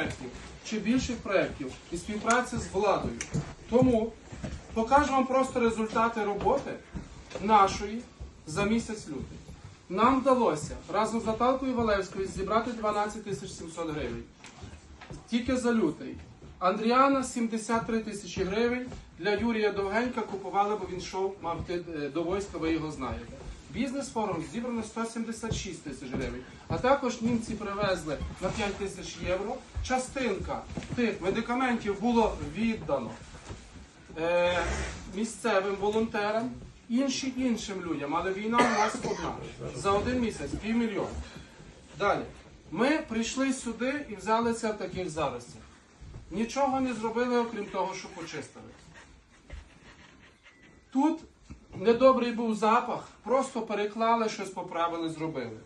проєктів чи більших проєктів і співпраці з владою. Тому покажу вам просто результати роботи нашої за місяць лютий. Нам вдалося разом з Наталкою Валевською зібрати 12 тисяч 700 гривень. Тільки за лютий. Андріана 73 тисячі гривень. Для Юрія Довгенька купували, бо він йшов, мав е, до війська, ви його знаєте. Бізнес-форум зібрано 176 тисяч гривень. А також німці привезли на 5 тисяч євро. Частинка тих медикаментів було віддано е, місцевим волонтерам, інші іншим людям. Але війна у нас одна. За один місяць півмільйона. Далі. Ми прийшли сюди і взялися в таких заростях. Нічого не зробили, окрім того, що почистили. Тут недобрий був запах, просто переклали, щось поправили, зробили.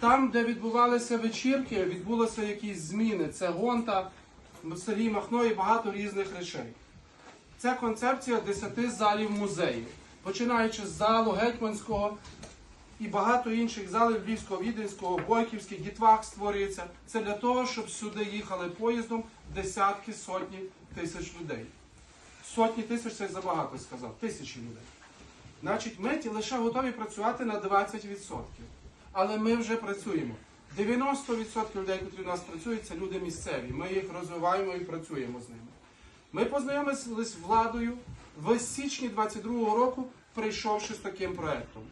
Там, де відбувалися вечірки, відбулися якісь зміни. Це гонта селі Махно і багато різних речей. Це концепція 10 залів музею, починаючи з залу Гетьманського і багато інших залів Львівського, Віденського, Бойківських, Дітвах створюється. Це для того, щоб сюди їхали поїздом десятки, сотні тисяч людей. Сотні тисяч це забагато сказав, тисячі людей. Значить, ми лише готові працювати на 20%. Але ми вже працюємо. 90% людей, які у нас працюють, це люди місцеві. Ми їх розвиваємо і працюємо з ними. Ми познайомилися з владою в січні 22-го року, прийшовши з таким проєктом.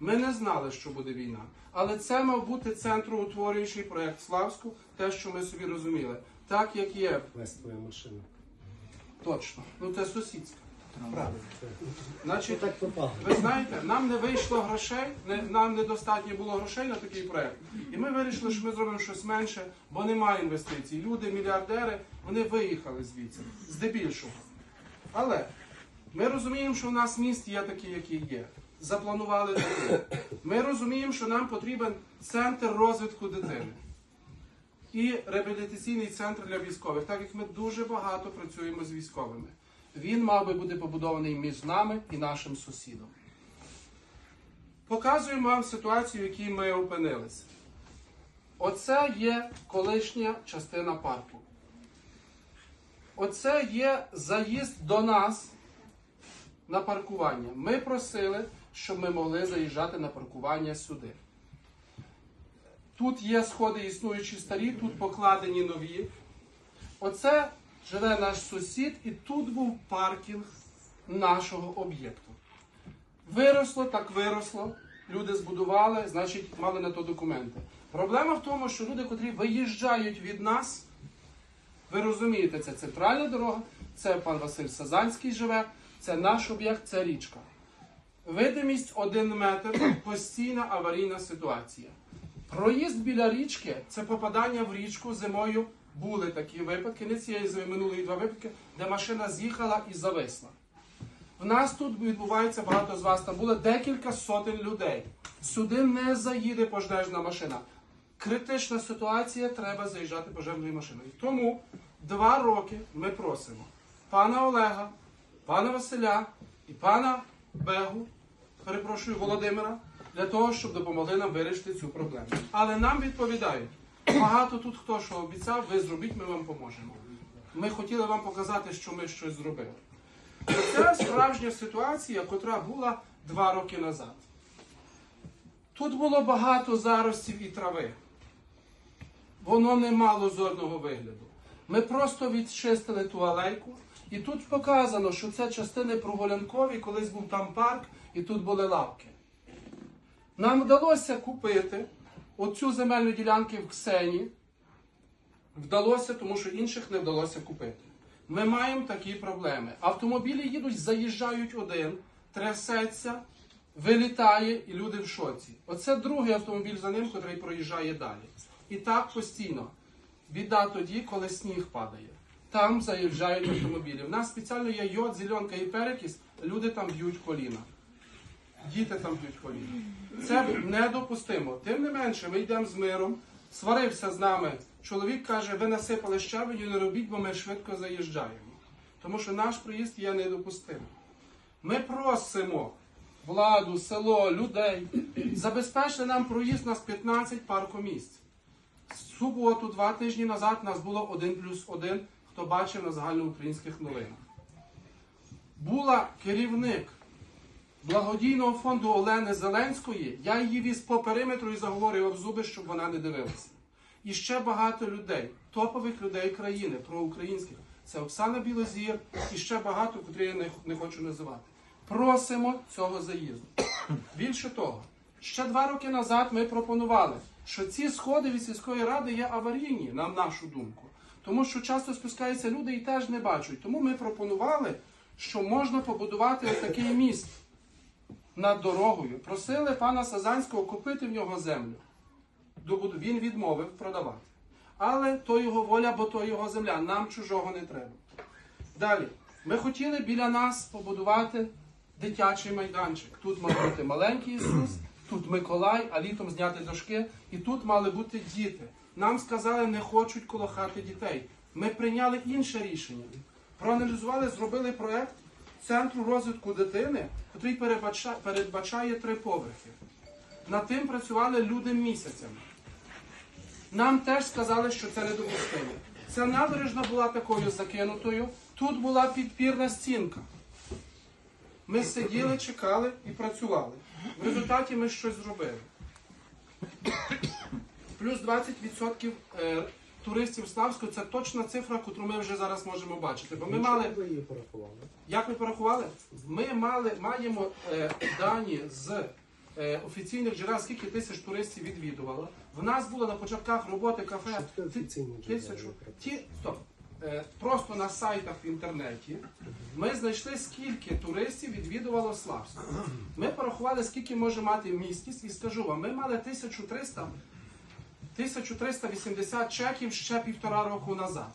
Ми не знали, що буде війна. Але це мав бути центроутворюючий проєкт Славську, те, що ми собі розуміли. Так як є Весь твоя машина. Точно. Ну це сусідська. Правильно. Значить, так ви знаєте, нам не вийшло грошей, не, нам недостатньо було грошей на такий проект. І ми вирішили, що ми зробимо щось менше, бо немає інвестицій. Люди, мільярдери, вони виїхали звідси, здебільшого. Але ми розуміємо, що в нас міст є такий, який є. Запланували такі. Ми розуміємо, що нам потрібен центр розвитку дитини і реабілітаційний центр для військових, так як ми дуже багато працюємо з військовими. Він мав би бути побудований між нами і нашим сусідом. Показуємо вам ситуацію, в якій ми опинилися. Оце є колишня частина парку. Оце є заїзд до нас на паркування. Ми просили, щоб ми могли заїжджати на паркування сюди. Тут є сходи існуючі старі, тут покладені нові. Оце живе наш сусід, і тут був паркінг нашого об'єкту. Виросло, так виросло. Люди збудували, значить, мали на то документи. Проблема в тому, що люди, котрі виїжджають від нас, ви розумієте, це центральна дорога, це пан Василь Сазанський живе, це наш об'єкт, це річка. Видимість один метр, постійна аварійна ситуація. Проїзд біля річки це попадання в річку зимою. Були такі випадки, не цієї зими, минулої два випадки, де машина з'їхала і зависла. В нас тут відбувається багато з вас. Там було декілька сотень людей. Сюди не заїде пожежна машина. Критична ситуація, треба заїжджати пожежною машиною. Тому два роки ми просимо пана Олега, пана Василя і пана Бегу, перепрошую Володимира, для того, щоб допомогли нам вирішити цю проблему. Але нам відповідають, багато тут хто що обіцяв, ви зробіть, ми вам поможемо. Ми хотіли вам показати, що ми щось зробили. Це справжня ситуація, котра була два роки назад. Тут було багато заростів і трави. Воно не мало зорного вигляду. Ми просто відчистили ту алейку, і тут показано, що це частини прогулянкові, колись був там парк, і тут були лавки. Нам вдалося купити оцю земельну ділянку в Ксені. Вдалося, тому що інших не вдалося купити. Ми маємо такі проблеми. Автомобілі їдуть, заїжджають один, трясеться, вилітає, і люди в шоці. Оце другий автомобіль за ним, який проїжджає далі. І так постійно. Біда тоді, коли сніг падає. Там заїжджають автомобілі. В нас спеціально є йод, зеленка і перекіс, люди там б'ють коліна. Діти там б'ють коліна. Це недопустимо. Тим не менше, ми йдемо з миром, сварився з нами. Чоловік каже, ви насипали щебеню, не робіть, бо ми швидко заїжджаємо. Тому що наш приїзд є недопустимим. Ми просимо владу, село, людей, забезпечте нам проїзд у нас 15 паркомісць. Суботу, два тижні назад, нас було один плюс один, хто бачив на загальноукраїнських новинах. Була керівник благодійного фонду Олени Зеленської. Я її віз по периметру і заговорював зуби, щоб вона не дивилася. І ще багато людей, топових людей країни, проукраїнських. Це Оксана Білозір і ще багато, котрі я не, хочу називати. Просимо цього заїзду. Більше того, ще два роки назад ми пропонували, що ці сходи від сільської ради є аварійні, на нашу думку. Тому що часто спускаються люди і теж не бачать. Тому ми пропонували, що можна побудувати такий міст над дорогою. Просили пана Сазанського купити в нього землю. Він відмовив продавати. Але то його воля, бо то його земля. Нам чужого не треба. Далі. Ми хотіли біля нас побудувати дитячий майданчик. Тут мав бути маленький Ісус, тут Миколай, а літом зняти дошки, і тут мали бути діти. Нам сказали, не хочуть коло хати дітей. Ми прийняли інше рішення. Проаналізували, зробили проект центру розвитку дитини, який передбачає три поверхи. Над тим працювали люди місяцями. Нам теж сказали, що це недопустимо. Ця набережна була такою закинутою. Тут була підпірна стінка. Ми сиділи, чекали і працювали. В результаті ми щось зробили. Плюс 20% е, туристів Славського це точна цифра, яку ми вже зараз можемо бачити. Бо ми мали ви її порахували? як ви порахували? Ми мали, маємо е, дані з е, офіційних джерел, скільки тисяч туристів відвідувало. В нас було на початках роботи кафе Що таке офіційні джерела? тисячу. Ті, стоп. Е, просто на сайтах в інтернеті ми знайшли, скільки туристів відвідувало Славськ. Ми порахували, скільки може мати місткість, і скажу вам, ми мали 1300 1380 чеків ще півтора року назад.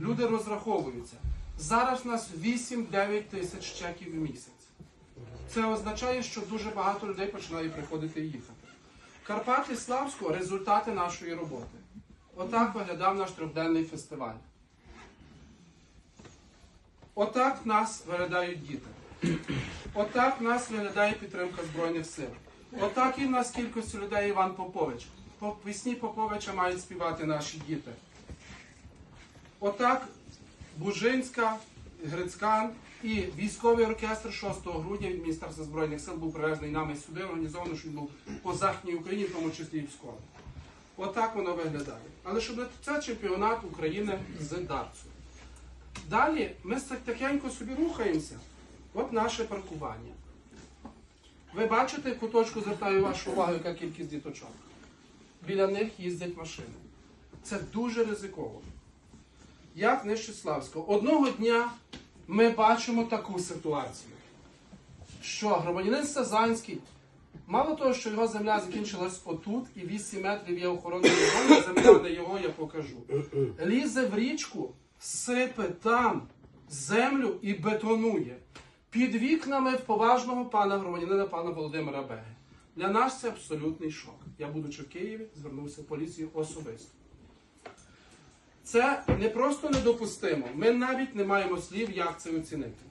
Люди розраховуються. Зараз у нас 8-9 тисяч чеків в місяць. Це означає, що дуже багато людей починає приходити і їхати. Карпати Славського результати нашої роботи. Отак виглядав наш трьохденний фестиваль. Отак нас виглядають діти. Отак нас виглядає підтримка Збройних сил. Отак і в нас кількості людей Іван Попович. По пісні Поповича мають співати наші діти. Отак Бужинська, Грицькан і військовий оркестр 6 грудня від Міністерства Збройних сил був привезений нами сюди, організовано, що він був по Західній Україні, в тому числі і в Пскові. Отак воно виглядає. Але щоб це чемпіонат України з дартсу. Далі ми тихенько собі рухаємося. От наше паркування. Ви бачите, куточку звертаю вашу увагу, яка кількість діточок. Біля них їздять машини. Це дуже ризиково. Як Нещиславського. Одного дня ми бачимо таку ситуацію, що громадянин Сазанський, мало того, що його земля закінчилась отут, і 8 метрів є охоронною зоною, земля не його, я покажу. Лізе в річку, сипе там землю і бетонує. Під вікнами поважного пана громадянина пана Володимира Беги. Для нас це абсолютний шок. Я, будучи в Києві, звернувся в поліцію особисто. Це не просто недопустимо. Ми навіть не маємо слів, як це оцінити.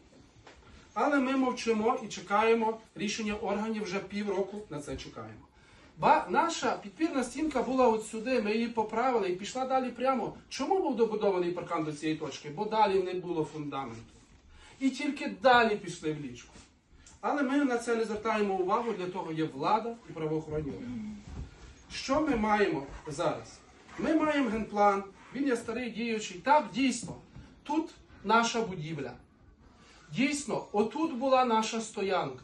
Але ми мовчимо і чекаємо рішення органів вже півроку на це чекаємо. Ба наша підпірна стінка була от сюди, ми її поправили і пішла далі прямо. Чому був добудований паркан до цієї точки? Бо далі не було фундаменту. І тільки далі пішли в лічку. Але ми на це не звертаємо увагу, для того є влада і правоохоронні органи. Що ми маємо зараз? Ми маємо генплан, він є старий діючий. Так, дійсно, тут наша будівля. Дійсно, отут була наша стоянка.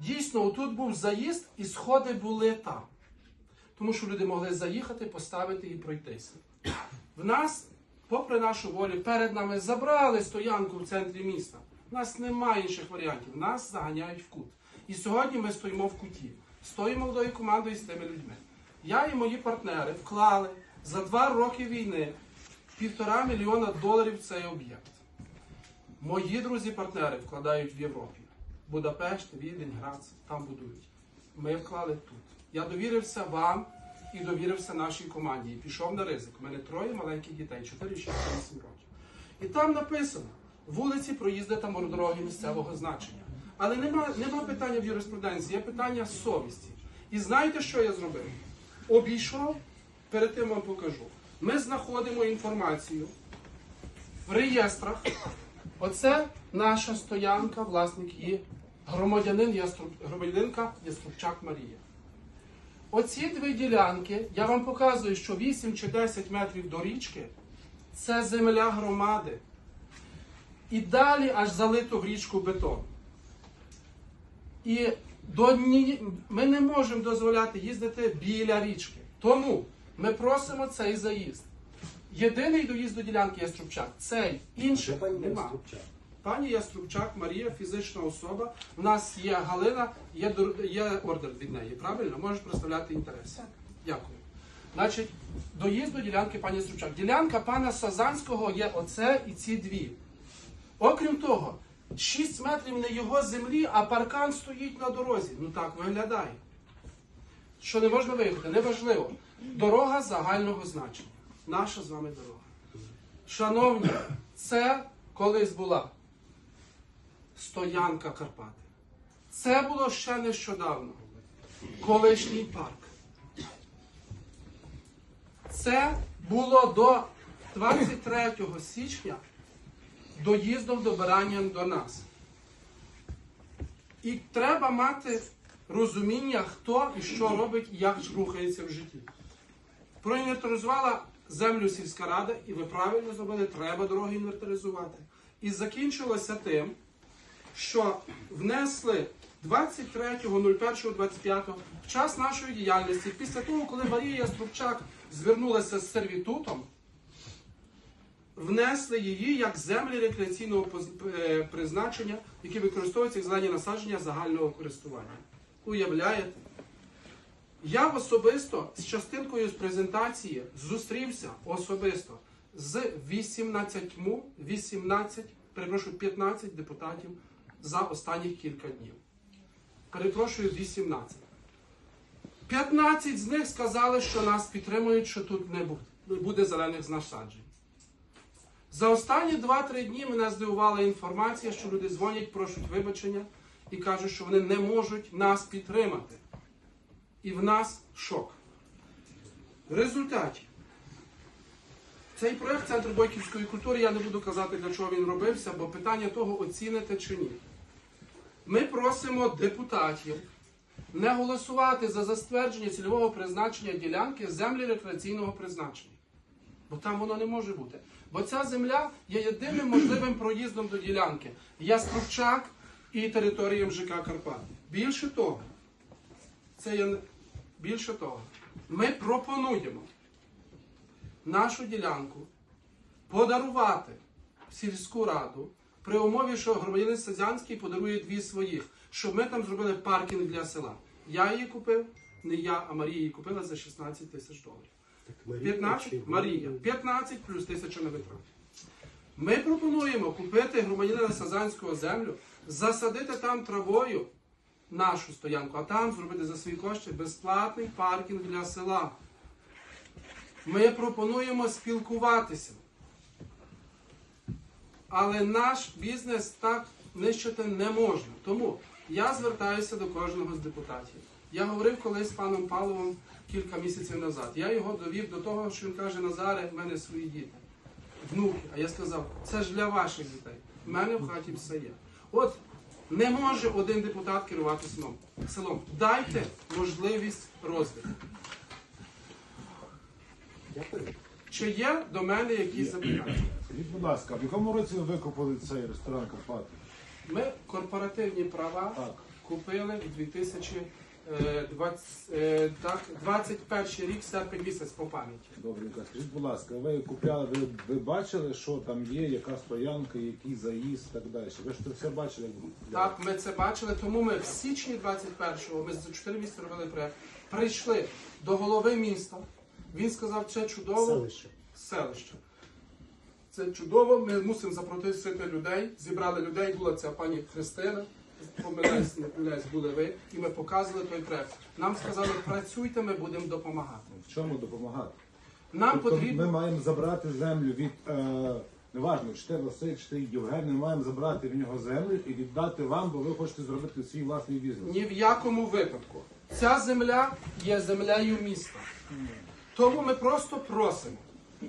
Дійсно, отут був заїзд і сходи були там. Тому що люди могли заїхати, поставити і пройтися. В нас, попри нашу волю, перед нами забрали стоянку в центрі міста. У нас немає інших варіантів. Нас заганяють в кут. І сьогодні ми стоїмо в куті. Стоїмо молодою командою з тими людьми. Я і мої партнери вклали за два роки війни півтора мільйона доларів в цей об'єкт. Мої друзі-партнери вкладають в Європі. Будапешт, Відень, Грац, там будують. Ми вклали тут. Я довірився вам і довірився нашій команді. І пішов на ризик. У мене троє маленьких дітей, 4, 6, 8 років. І там написано: вулиці, проїзди та дороги місцевого значення. Але нема, нема питання в юриспруденції, є питання совісті. І знаєте, що я зробив? Обійшов, перед тим вам покажу. Ми знаходимо інформацію в реєстрах. Оце наша стоянка, власник її, громадянин Яструб, громадянинка Яструбчак Марія. Оці дві ділянки, я вам показую, що 8 чи 10 метрів до річки це земля громади. І далі аж залито в річку бетон. І до ні... ми не можемо дозволяти їздити біля річки. Тому ми просимо цей заїзд. Єдиний доїзд до ділянки Яструбчак. Цей інших нема. Пані Яструбчак Марія, фізична особа. У нас є Галина, є, дор- є ордер від неї. Правильно? Можеш представляти інтерес. Дякую. Значить, доїзд до ділянки пані Яструбчак. Ділянка пана Сазанського є оце і ці дві. Окрім того, 6 метрів не його землі, а паркан стоїть на дорозі. Ну так виглядає. Що не можна виїхати, неважливо. Дорога загального значення. Наша з вами дорога. Шановні, це колись була стоянка Карпати. Це було ще нещодавно. Колишній парк. Це було до 23 січня доїздом добиранням до нас. І треба мати розуміння, хто і що робить, і як рухається в житті. Проінвентаризувала землю сільська рада, і ви правильно зробили, треба дороги інвентаризувати. І закінчилося тим, що внесли 23.01.25 в час нашої діяльності, після того, коли Марія Яструбчак звернулася з сервітутом, внесли її як землі рекреаційного е, призначення, які використовуються як зелені насадження загального користування. Уявляєте? Я особисто з частинкою з презентації зустрівся особисто з 18, 18, перепрошую, 15 депутатів за останніх кілька днів. Перепрошую, 18. 15 з них сказали, що нас підтримують, що тут не буде, буде зелених насаджень. За останні 2-3 дні мене здивувала інформація, що люди дзвонять, просять вибачення і кажуть, що вони не можуть нас підтримати. І в нас шок. В результаті цей проект Центр Бойківської культури, я не буду казати, для чого він робився, бо питання того, оціните чи ні. Ми просимо депутатів не голосувати за затвердження цільового призначення ділянки землі рекреаційного призначення. Бо там воно не може бути. Бо ця земля є єдиним можливим проїздом до ділянки. Яструбчак і територія МЖК Карпат. Більше того, це є більше того, ми пропонуємо нашу ділянку подарувати в сільську раду при умові, що громадянин Сазянський подарує дві своїх, щоб ми там зробили паркінг для села. Я її купив, не я, а Марія її купила за 16 тисяч доларів. 15 Марія, 15 плюс тисяча на витрати. Ми пропонуємо купити громадянина Сазанського землю, засадити там травою нашу стоянку, а там зробити за свої кошти безплатний паркінг для села. Ми пропонуємо спілкуватися. Але наш бізнес так нищити не можна. Тому я звертаюся до кожного з депутатів. Я говорив колись з паном Павловим кілька місяців назад. Я його довів до того, що він каже, Назаре, в мене свої діти, внуки. А я сказав, це ж для ваших дітей. В мене в хаті все є. От не може один депутат керувати сном, селом. Дайте можливість розвитку. Чи є до мене якісь запитання? Будь ласка, в якому році ви викупили цей ресторан Карпати? Ми корпоративні права Так. купили в 2000 Е, 20, е, так, 21 рік серпень місяць по пам'яті. Добренько, скажіть, будь ласка, ви купляли, ви, ви бачили, що там є, яка стоянка, який заїзд і так далі? Ви ж це все бачили? Так, ми це бачили, тому ми в січні 21-го, ми за 4 місяці робили проєкт, прийшли до голови міста, він сказав, це чудово. Селище. Селище. Це чудово, ми мусимо запросити людей, зібрали людей, була ця пані Христина. Помиляюсь, не помиляюсь, були ви. І ми показували той проект. Нам сказали, працюйте, ми будемо допомагати. В чому допомагати? Нам Тобто ми маємо забрати землю від, е, неважно, чи ти Василь, чи ти Євген, ми маємо забрати в нього землю і віддати вам, бо ви хочете зробити свій власний бізнес. Ні в якому випадку. Ця земля є землею міста. Тому ми просто просимо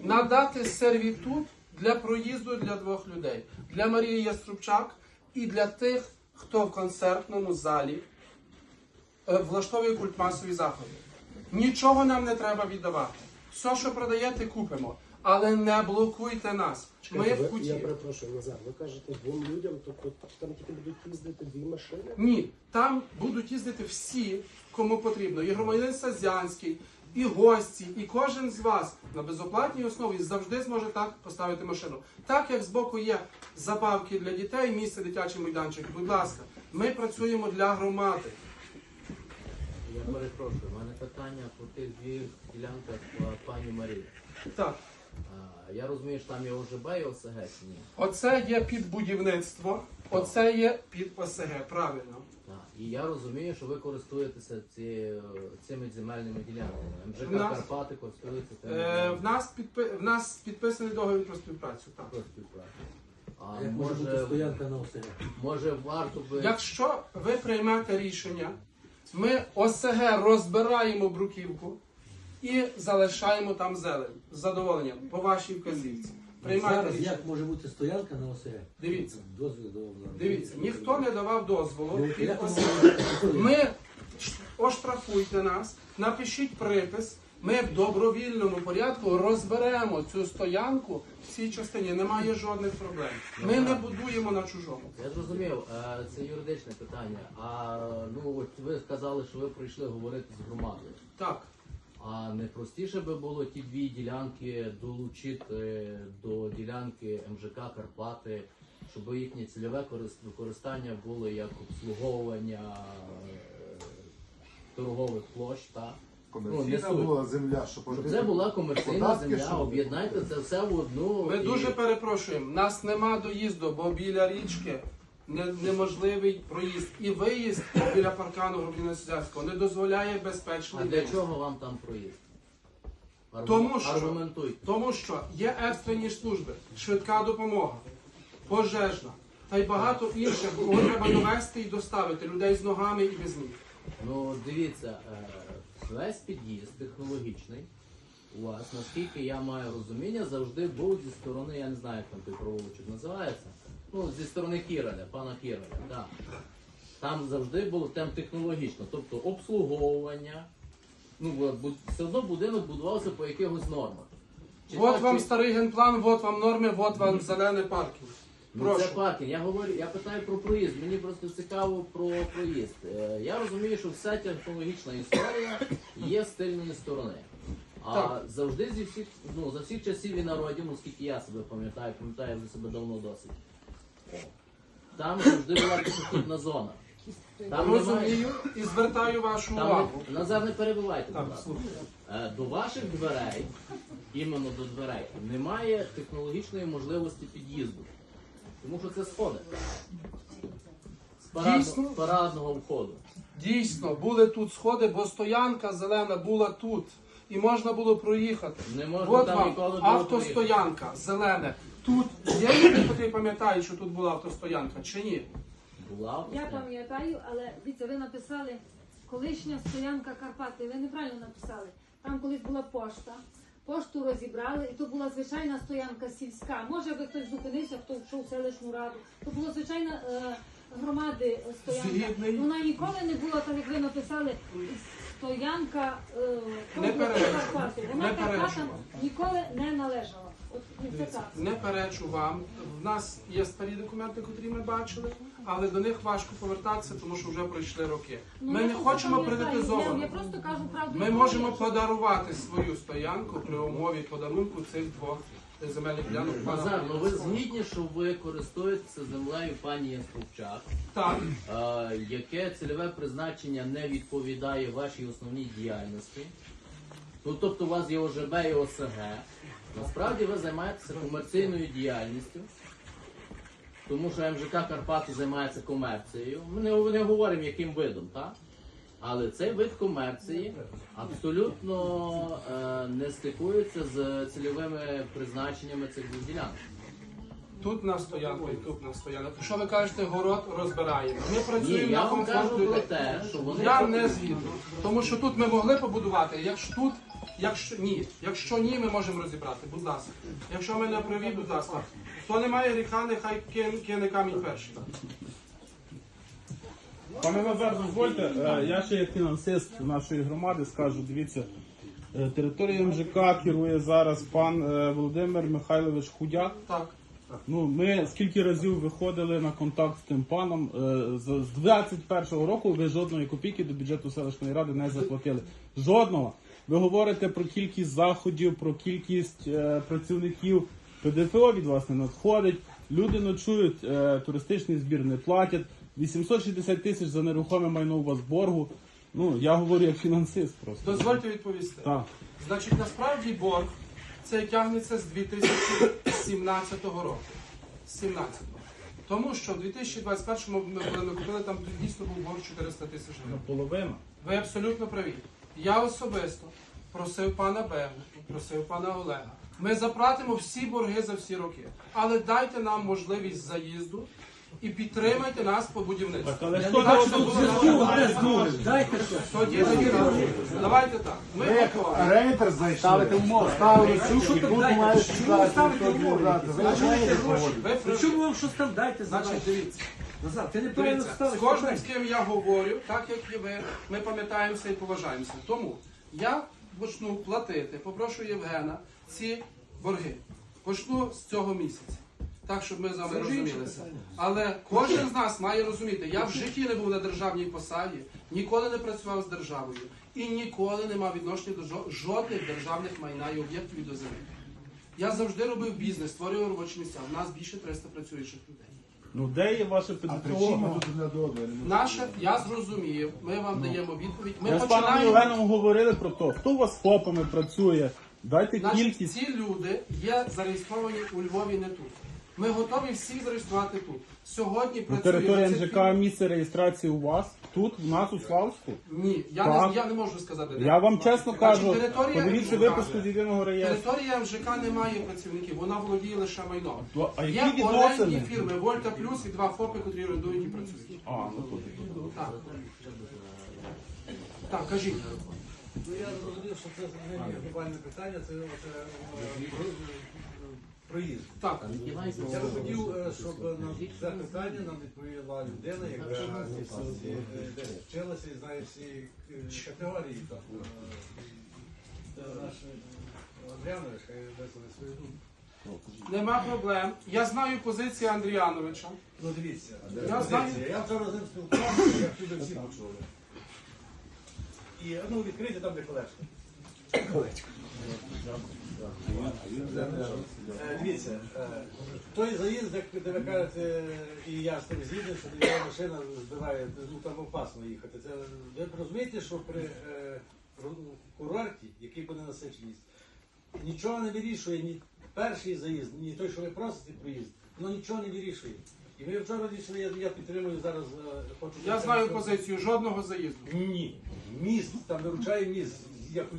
надати сервітут для проїзду для двох людей: для Марії Яструбчак і для тих, хто в концертному залі е, влаштовує культмасові заходи. Нічого нам не треба віддавати. Все, що продаєте, купимо. Але не блокуйте нас. Ми в ви- Я куті. перепрошую, Назар, ви кажете двом людям, тобто там тільки будуть їздити дві машини? Ні, там будуть їздити всі, кому потрібно. І громадянин Сазянський, і гості, і кожен з вас на безоплатній основі завжди зможе так поставити машину. Так як збоку є забавки для дітей, місце дитячий майданчик. Будь ласка, ми працюємо для громади. Я перепрошую, у мене питання по тих двох ділянках пані Марії. Так, Я розумію, що там є ОЖБ і ОСГ чи ні? оце є під будівництво, оце є під ОСГ, правильно. І я розумію, що ви користуєтеся ці, цими земельними ділянками. МЖК В нас- Карпати користуються цими Е, в, ділянками нас підпи... в нас підписаний договір про співпрацю. Так. про співпрацю. А Як може бути може, стоянка на ОСГ? може варто би... Якщо ви приймете рішення, ми ОСГ розбираємо бруківку і залишаємо там зелень з задоволенням по вашій вказівці. Приймайте Зараз рішення. як може бути стоянка на ОСГ? Дивіться, Дозвіл до дивіться, ніхто не давав дозволу Ну, під? Ми оштрафуйте нас, напишіть припис. Ми в добровільному порядку розберемо цю стоянку в цій частині. Немає жодних проблем. Ми не будуємо на чужому. Я зрозумів, е, це юридичне питання. А ну от ви сказали, що ви прийшли говорити з громадою. Так. А не простіше би було ті дві ділянки долучити до ділянки МЖК Карпати, щоб їхнє цільове корис- використання було як обслуговування е, торгових площ, та Комерційна суть. була земля, що щоб це була комерційна Податки, земля, щоб- об'єднайте це все в одну. Ми і- дуже перепрошуємо. Нас нема доїзду, бо біля річки неможливий проїзд. І виїзд біля паркану Грубіна Сузярського не дозволяє А для чого вам там проїзд? Тому що- Аргументуйте. Тому що є екстрені служби, швидка допомога, пожежна та й багато інших, кого треба довести і доставити людей з ногами і без ніг. Ну, дивіться, е, весь під'їзд технологічний у вас, наскільки я маю розуміння, завжди був зі сторони, я не знаю, як там той провулочок називається. Ну, зі сторони Кіраля, пана Кіраля, так. Там завжди було там технологічно, тобто обслуговування. Ну, все одно будинок будувався по якихось нормах. Чи От так, вам чи- старий генплан, от вам норми, от вам зелений паркінг. Ну, це Прошу. паркінг. Я говорю, я питаю про проїзд. Мені просто цікаво про проїзд. Е, Я розумію, що вся технологічна історія є з тильної сторони. А Так. завжди зі всіх, ну, за всіх часів і народів, ну скільки я себе пам'ятаю, пам'ятаю вже себе давно досить. Там завжди була пішохідна зона. Там немає. Розумію і звертаю вашу Там увагу. не, Назар, не перебивайте, Так, будь ласка. слухаю. Е, До ваших дверей, іменно до дверей, немає технологічної можливості під'їзду. Тому що це сходи. З Дійсно? парадного входу. Дійсно, були тут сходи, бо стоянка зелена була тут. І можна було проїхати. Не можна От там вам ніколи було автостоянка зелене. Тут є люди, які пам'ятають, що тут була автостоянка, чи ні? Була Я пам'ятаю, але дивіться, ви написали колишня стоянка Карпати. Ви неправильно написали. Там колись була пошта. Пошту розібрали, і то була звичайна стоянка сільська. Може би хтось зупинився, хто йшов в селищну раду. То була звичайна е, громади е, стоянка. Згідний. Вона ніколи не була, так як ви написали, стоянка е, Не комплексу. Карпати. Вона Не Карпатам ніколи не належала. Не перечу вам. В нас є старі документи, котрі ми бачили, але до них важко повертатися, тому що вже пройшли роки. Ну, Ми я не просто хочемо пам'ятаю. Я, приватизовано. я просто кажу правду. Ми можемо подарувати свою стоянку при умові подарунку цих двох земельних ділянок. пана Назар, ну ви згідні, що ви користуєтеся землею пані Яструбчак, Так, е, яке цільове призначення не відповідає вашій основній діяльності. Ну, тобто у вас є ОЖБ і ОСГ. Насправді ви займаєтеся комерційною діяльністю, тому що МЖК Карпати займається комерцією. Ми не, не говоримо яким видом, так? Але цей вид комерції абсолютно е, не стикується з цільовими призначеннями цих двох ділянок. тут на стоянку і тут на стоянку. Що ви кажете, город розбираємо. Ми Ні, я на вам комфорт кажу про те, що вони Я не згідно. Тому що тут ми могли побудувати, якщо тут Якщо ні, якщо ні, ми можемо розібрати. Будь ласка. Якщо ми не праві, будь ласка. Хто не має гріха, нехай кине, камінь перший. Пане Назар, дозвольте, е, я ще як фінансист нашої громади скажу, дивіться, е, територією МЖК керує зараз пан е, Володимир Михайлович Худяк. Так. Ну, ми скільки разів виходили на контакт з тим паном. З з 21-го року ви жодної копійки до бюджету селищної ради не заплатили. Жодного. Ви говорите про кількість заходів, про кількість е, працівників. ПДФО від вас не надходить. Люди ночують, е, туристичний збір не платять. 860 тисяч за нерухоме майно у вас боргу. Ну, я говорю як фінансист просто. Дозвольте відповісти. Так. Значить, насправді борг це тягнеться з 2017 року. 17-го. Тому що в 2021 ми, коли ми купили, там дійсно був борг 400 тисяч гривень. Половина. Ви абсолютно праві. Я особисто просив пана Бегу, просив пана Олега. Ми заплатимо всі борги за всі роки. Але дайте нам можливість заїзду і підтримайте нас по будівництву. Але хто Так, Ну, нормально. дайте щось. Тоді тоді. Давайте так. Ми готові. Рейтер зайшли. Ставити умови. Ставили Ну, що там дайте? Чому ви ставите умови? Чуєте гроші? Ви При праві. чому вам щось там дайте Значить, дивіться. Назар, ти неправильно Дивіться, з ставиш кожним, з ким я говорю, так як і ви, ми пам'ятаємося і поважаємося. Тому я почну платити, попрошу Євгена ці борги. Почну з цього місяця. Так, щоб ми з вами розумілися. Але кожен з нас має розуміти, я в житті не був на державній посаді, ніколи не працював з державою і ніколи не мав відношення до жодних державних майна і об'єктів і до земель. Я завжди робив бізнес, створював робочі місця. У нас більше 300 працюючих людей. Ну де є ваше А ПДФО? причина тут одне до одного. я я зрозумів, ми вам даємо відповідь. Ми Ми з паном починаємо. Євгеном говорили про те, хто у вас ФОПами працює. Дайте Значить, кількість. ці люди є зареєстровані у Львові не тут. Ми готові всіх зареєструвати тут. Сьогодні Ну, працює територія 20 МЖК місце реєстрації у вас тут, в нас у Славську. Ні, я Так. не, я не можу сказати. де. Я вам чесно кажу, територія подивіться МЖК. випуску з єдиного реєстру. Територія МЖК не має працівників, вона володіє лише майном. Ну, а Є які орендні відносини? фірми Вольта Плюс і два ФОПи, котрі орендують і працюють. А, ну тут. Так. Так, кажіть. Ну я зрозумів, що це не глобальне питання, це оце, е, про- проїзд. Так. Я б хотів, е, щоб на це питання нам відповіла людина, яка е, десь вчилася і знає всі е, категорії. там. Е, Наш Андріанович, хай висловить свою думку. Нема проблем. Я знаю позицію Андріановича. Ну дивіться, Я знаю. я вчора з ним спілкувався, я всі почули. І ну, відкрийте там де колечко. Е, Дивіться, е, той заїзд, як ви кажете, і я з тим згідний, що машина збиває, ну там опасно їхати. Це ви розумієте, що при е, курорті, який буде насиченість, нічого не вирішує ні перший заїзд, ні той, що ви просите проїзд, ну нічого не вирішує. І ми вчора рішили, я, я підтримую зараз, е, хочу. Я знаю позицію жодного заїзду. Ні. Міст, там виручає міст, як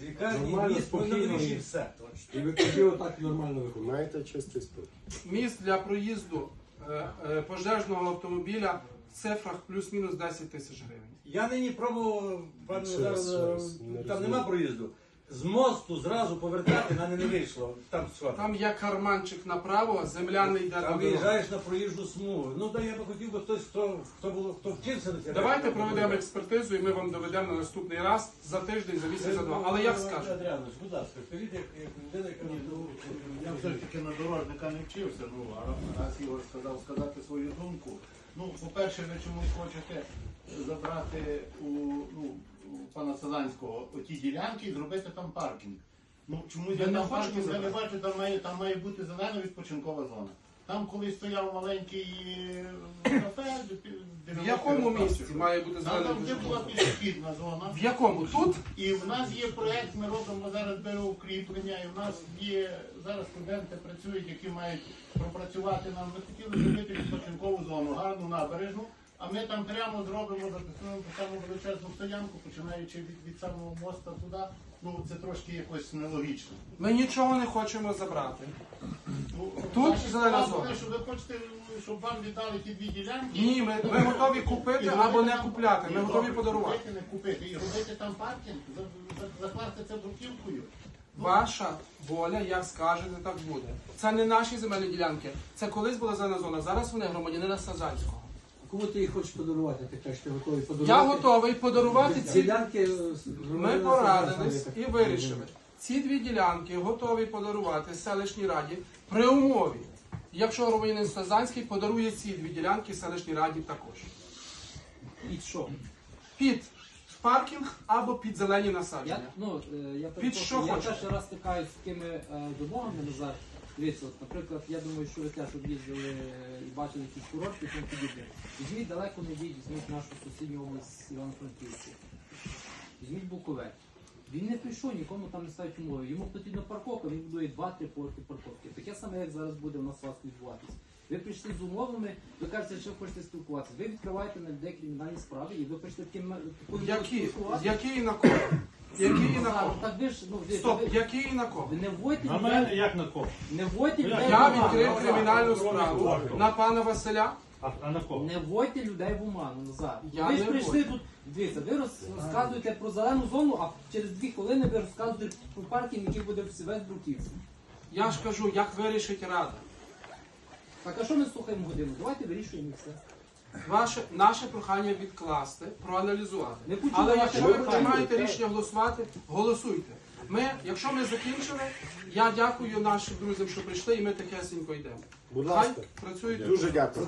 в лікарні. Нормально, міст спокійно. все. І ви тоді отак нормально виходите. Маєте чистий спокій. Міст для проїзду е, е, пожежного автомобіля в цифрах плюс-мінус 10 тисяч гривень. Я нині пробував, пане Ще Назар, раз, ще раз, е, не там розумію. нема проїзду. З мосту зразу повертати мене не вийшло. Там що? Там є карманчик направо, земля не йде Там до дороги. виїжджаєш на проїжджу смугу. Ну да я би хотів би хтось, хто, хто, було, хто вчився на це. Давайте проведемо експертизу і ми вам доведемо на наступний раз за тиждень, за місяць, за два. Але як скажете? Адріанович, будь ласка, скажіть, як, як людина, яка ну, Я все ж таки на дорожника не вчився, ну, а раз Ігор сказав сказати свою думку. Ну, по-перше, ви чомусь хочете забрати у, ну, пана Сазанського оті ділянки і зробити там паркінг. Ну, чомусь Я там паркінг, я не бачу, там має, там має бути зелена відпочинкова зона. Там колись стояв маленький е, кафе. В якому місці має бути Там зелена завжди була пішохідна зона. В якому? Тут? І в нас є проєкт, ми робимо зараз береукріплення, і в нас є зараз студенти працюють, які мають пропрацювати нам. Ми хотіли зробити відпочинкову зону, гарну набережну, а ми там прямо зробимо записуємо саму величезну стоянку, починаючи від, від самого моста туди. Ну це трошки якось нелогічно. Ми нічого не хочемо забрати. Тут ваші зелена зона. що ви хочете, щоб вам віддали ті дві ділянки. Ні, ми, ми готові купити І або не там- купляти. Ми готові добре, подарувати. Купити, не купити. І робити там паркінг, за- за- закласти це бруківкою. Ваша воля, як скажете, так буде. Це не наші земельні ділянки. Це колись була зелена зона. Зараз вони громадянина Сазанського. Кому ти їх хочеш подарувати? Ти кажеш, ти готовий подарувати? Я готовий подарувати ці. Ділянки Ми порадились і вирішили. Ці дві ділянки готові подарувати селищній раді при умові, якщо громадянин Сазанський подарує ці дві ділянки селищній раді також. І що? Під паркінг або під зелені Я, насадження. ну, е, я Під перепрошую, що я хочете? перший раз стикаюсь з такими е, вимогами назад. Дивіться, от, наприклад, я думаю, що ви теж об'їздили е, і бачили якісь курорти тому подібне. Візьміть далеко не йдіть, візьміть нашу сусідню область Івано-Франківську. Візьміть Буковель. Він не прийшов, нікому там не ставить умови. Йому потрібна парковка, він будує два-три поверхи парковки. Таке саме, як зараз буде у нас у вас відбуватись. Ви прийшли з умовами, ви кажете, що хочете спілкуватися. Ви відкриваєте на людей кримінальні справи і ви хочете таким Які? Які і на кого? Які і на Так ви ж, ну, ви, Стоп, ви, які і на кого? ви не вводьте На мене як на кого? не вводьте людей Я в оману. відкрив кримінальну справу на пана Василя. А, а на кого? Не вводьте людей в оману, Назар. Я ви ж не прийшли тут, дивіться, ви роз- розказуєте про зелену зону, а через дві хвилини ви розказуєте про паркінг, який буде в весь Бруківський. Я ж кажу, як вирішить рада. Так а що ми слухаємо годину? Давайте вирішуємо і все. Ваше наше прохання відкласти, проаналізувати. Не Але якщо ви приймаєте рішення голосувати, голосуйте. Ми, якщо ми закінчили, я дякую нашим друзям, що прийшли, і ми тихесенько йдемо. Будь Хай ласка. працюють. Дуже дякую.